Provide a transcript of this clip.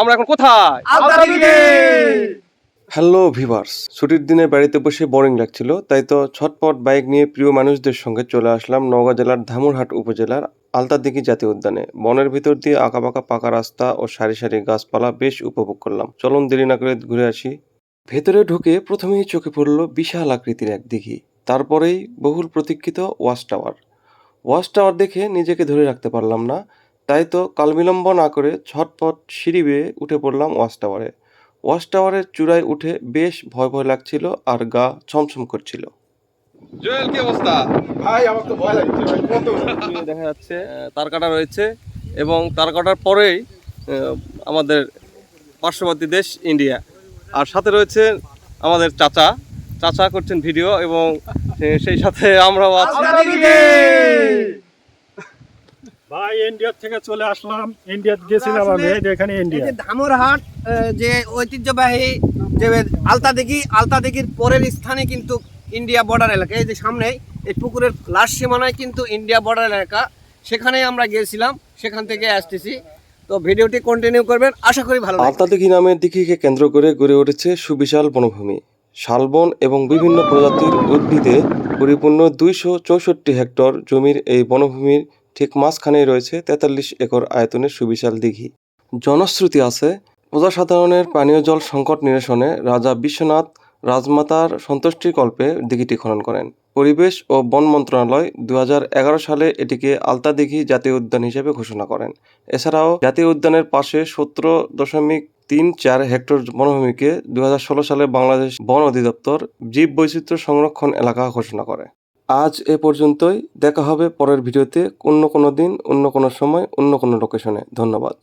আমরা এখন কোথায়? হ্যালো ভিভার্স ছুটির দিনে বাড়িতে বসে বোরিং লাগছিল তাই তো ছটপট বাইক নিয়ে প্রিয় মানুষদের সঙ্গে চলে আসলাম নওগাঁ জেলার ধামুরহাট উপজেলার আলতাদিঘি জাতীয় উদ্যানে। বনের ভিতর দিয়ে আঁকাবাঁকা পাকা রাস্তা ও সারি সারি গাছপালা বেশ উপভোগ করলাম। চলুন দেরি না করে ঘুরে আসি। ভেতরে ঢুকে প্রথমেই চোখে পড়ল বিশাল আকৃতির এক দিঘি তারপরেই বহুল প্রতীক্ষিত ওয়াচ টাওয়ার। ওয়াচ টাওয়ার দেখে নিজেকে ধরে রাখতে পারলাম না তাই তো কালবিলম্ব না করে ছটপট সিঁড়ি বেয়ে উঠে পড়লাম ওয়াচ টাওয়ারে। ওয়াচ টাওয়ারের চূড়ায় উঠে বেশ ভয় ভয় লাগছিল আর গা ছমছম করছিল। জুয়েল কি অবস্থা? ভাই আমার তো ভয় লাগছে ভাই কত দেখা যাচ্ছে তার কাটা রয়েছে এবং তার কাটার পরেই আমাদের পার্শ্ববর্তী দেশ ইন্ডিয়া। আর সাথে রয়েছে আমাদের চাচা। চাচা করছেন ভিডিও এবং সেই সাথে আমরাও আছি। ভাই ইন্ডিয়া থেকে চলে আসলাম। ইন্ডিয়া গেছিলাম আমি যে এখানে ইন্ডিয়া ধামরহাট যে ঐতিহ্যবাহী যে আলতা দিঘি আলতা দিঘির পরের স্থানে কিন্তু ইন্ডিয়া বর্ডার এলাকা। এই যে সামনে এই পুকুরের লাস্ট সীমানায় কিন্তু ইন্ডিয়া বর্ডার এলাকা। সেখানেই আমরা গিয়েছিলাম সেখান থেকে আসতেছি। তো ভিডিওটি কন্টিনিউ করবেন আশা করি ভালো আলতা আলতাদিঘি নামের দিঘিকে কেন্দ্র করে গড়ে উঠেছে সুবিশাল বনভূমি। শালবন এবং বিভিন্ন প্রজাতির উদ্ভিদে পরিপূর্ণ দুইশো চৌষট্টি হেক্টর জমির এই বনভূমির ঠিক মাঝখানেই রয়েছে তেতাল্লিশ একর আয়তনের সুবিশাল দিঘি। জনশ্রুতি আছে, প্রজাসাধারণের পানীয় জল সংকট নিরসনে রাজা বিশ্বনাথ রাজমাতার সন্তুষ্টিকল্পে দিঘিটি খনন করেন। পরিবেশ ও বন মন্ত্রণালয় দু হাজার এগারো সালে এটিকে আলতা দিঘি জাতীয় উদ্যান হিসেবে ঘোষণা করেন। এছাড়াও জাতীয় উদ্যানের পাশে সতেরো দশমিক তিন চার হেক্টর বনভূমিকে দু হাজার ষোলো সালে বাংলাদেশ বন অধিদপ্তর জীব বৈচিত্র্য সংরক্ষণ এলাকা ঘোষণা করে। আজ এ পর্যন্তই। দেখা হবে পরের ভিডিওতে অন্য কোনো দিন, অন্য কোনো সময়, অন্য কোনো লোকেশনে ধন্যবাদ।